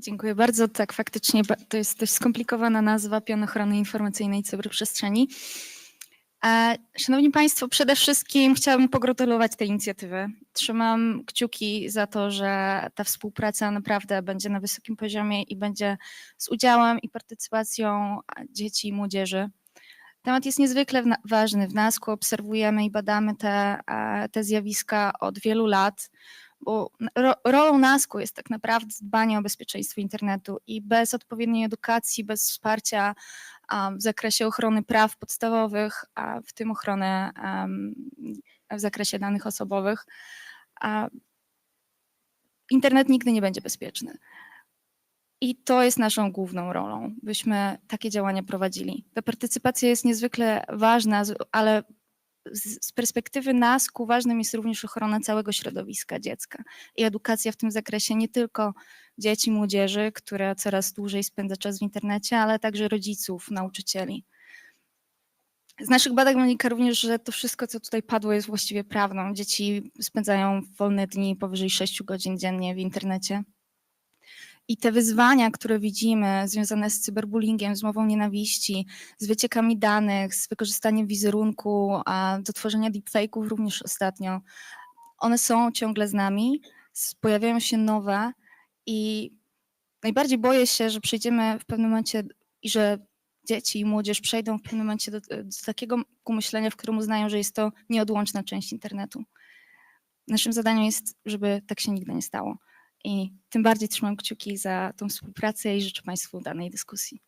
Dziękuję bardzo. Tak, faktycznie to jest dość skomplikowana nazwa Pion Ochrony Informacyjnej Cyberprzestrzeni. E, Szanowni Państwo, przede wszystkim chciałabym pogratulować tej inicjatywy. Trzymam kciuki za to, że ta współpraca naprawdę będzie na wysokim poziomie i będzie z udziałem i partycypacją dzieci i młodzieży. Temat jest niezwykle ważny. W NASK obserwujemy i badamy te, e, te zjawiska od wielu lat bo ro, rolą NASK-u jest tak naprawdę dbanie o bezpieczeństwo internetu i bez odpowiedniej edukacji, bez wsparcia w zakresie ochrony praw podstawowych, a w tym ochrony w zakresie danych osobowych, internet nigdy nie będzie bezpieczny. I to jest naszą główną rolą, byśmy takie działania prowadzili. Ta partycypacja jest niezwykle ważna, ale z, perspektywy NASK-u ważnym jest również ochrona całego środowiska dziecka i edukacja w tym zakresie nie tylko dzieci, młodzieży, które coraz dłużej spędza czas w internecie, ale także rodziców, nauczycieli. Z naszych badań wynika również, że to wszystko, co tutaj padło, jest właściwie prawdą. Dzieci spędzają wolne dni powyżej 6 godzin dziennie w internecie. I te wyzwania, które widzimy, związane z cyberbullyingiem, z mową nienawiści, z wyciekami danych, z wykorzystaniem wizerunku, a do tworzenia deepfake'ów również ostatnio, one są ciągle z nami, pojawiają się nowe i najbardziej boję się, że przejdziemy w pewnym momencie i że dzieci i młodzież przejdą w pewnym momencie do, do takiego myślenia, w którym uznają, że jest to nieodłączna część internetu. Naszym zadaniem jest, żeby tak się nigdy nie stało. I tym bardziej trzymam kciuki za tą współpracę i życzę Państwu danej dyskusji.